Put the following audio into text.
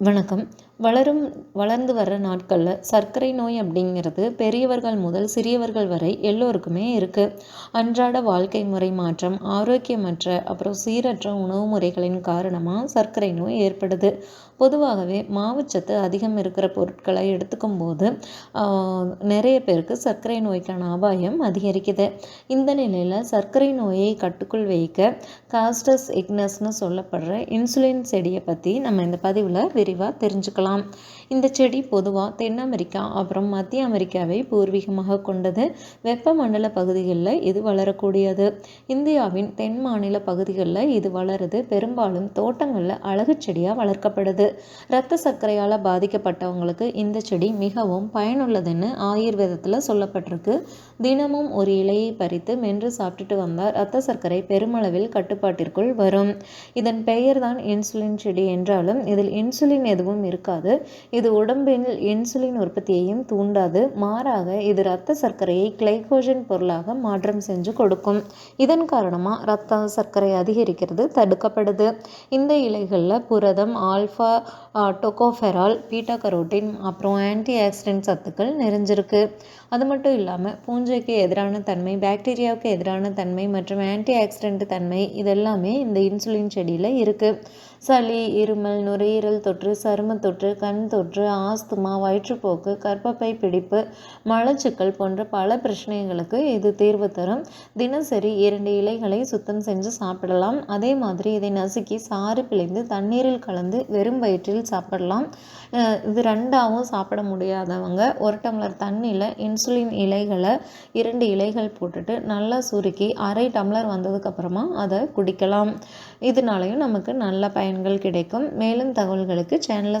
வணக்கம். வளரும் வளர்ந்து வர்ற நாட்களில் சர்க்கரை நோய் அப்படிங்கிறது பெரியவர்கள் முதல் சிறியவர்கள் வரை எல்லோருக்குமே இருக்குது அன்றாட வாழ்க்கை முறை மாற்றம் ஆரோக்கியமற்ற அப்புறம் சீரற்ற உணவு முறைகளின் காரணமாக சர்க்கரை நோய் ஏற்படுது. பொதுவாகவே மாவுச்சத்து அதிகம் இருக்கிற பொருட்களை எடுத்துக்கும் போது நிறைய பேருக்கு சர்க்கரை நோய்க்கான அபாயம் அதிகரிக்குது. இந்த நிலையில் சர்க்கரை நோயை கட்டுக்குள் வைக்க காஸ்டஸ் இக்னஸ்னு சொல்லப்படுற இன்சுலின் செடியை பற்றி நம்ம இந்த பதிவில் விரிவாக தெரிஞ்சுக்கலாம். பார்க்கலாம். இந்த செடி பொதுவாக தென் அமெரிக்கா அப்புறம் மத்திய அமெரிக்காவை பூர்வீகமாக கொண்டது. வெப்பமண்டல பகுதிகளில் இது வளரக்கூடியது. இந்தியாவின் தென் மாநில பகுதிகளில் இது வளருது. பெரும்பாலும் தோட்டங்களில் அழகு செடியாக வளர்க்கப்படுது. இரத்த சர்க்கரையால் பாதிக்கப்பட்டவங்களுக்கு இந்த செடி மிகவும் பயனுள்ளதுன்னு ஆயுர்வேதத்தில் சொல்லப்பட்டிருக்கு. தினமும் ஒரு இலையை பறித்து மென்று சாப்பிட்டுட்டு வந்தால் இரத்த சர்க்கரை பெருமளவில் கட்டுப்பாட்டிற்குள் வரும். இதன் பெயர் தான் இன்சுலின் செடி என்றாலும் இதில் இன்சுலின் எதுவும் இருக்காது. இருக்காது இது உடம்பில் இன்சுலின் உற்பத்தியையும் தூண்டாது. மாறாக இது இரத்த சர்க்கரையை கிளைகோஜன் பொருளாக மாற்றம் செஞ்சு கொடுக்கும். இதன் காரணமாக இரத்த சர்க்கரை அதிகரிக்கிறது தடுக்கப்படுது. இந்த இலைகளில் புரதம் ஆல்ஃபா டொகோஃபெரால் பீட்டா கரோட்டின் அப்புறம் ஆன்டி ஆக்சிடென்ட் சத்துக்கள் நிறைஞ்சிருக்கு. அது மட்டும் இல்லாமல் பூஞ்சைக்கு எதிரான தன்மை பாக்டீரியாவுக்கு எதிரான தன்மை மற்றும் ஆன்டி ஆக்சிடென்ட் தன்மை இதெல்லாமே இந்த இன்சுலின் செடியில் இருக்குது சளி இருமல் நுரையீரல் தொற்று சரும தொற்று கண் தொற்று ஆஸ்துமா வயிற்றுப்போக்கு கர்ப்பப்பை பிடிப்பு மலச்சிக்கல் போன்ற பல பிரச்சனைகளுக்கு இது தீர்வு தரும். தினசரி இரண்டு இலைகளை சுத்தம் செஞ்சு சாப்பிடலாம். அதே மாதிரி இதை நசுக்கி சாறு பிழிந்து தண்ணீரில் கலந்து வெறும் வயிற்றில் சாப்பிடலாம். இது ரெண்டாவும் சாப்பிட முடியாதவங்க ஒரு டம்ளர் தண்ணியில் இன்சுலின் இலைகளை இரண்டு இலைகள் போட்டுட்டு நல்லா சுருக்கி அரை டம்ளர் வந்ததுக்கப்புறமா அதை குடிக்கலாம். இதனாலையும் நமக்கு நல்ல பயன்கள் கிடைக்கும். மேலும் தகவல்களுக்கு சேனலை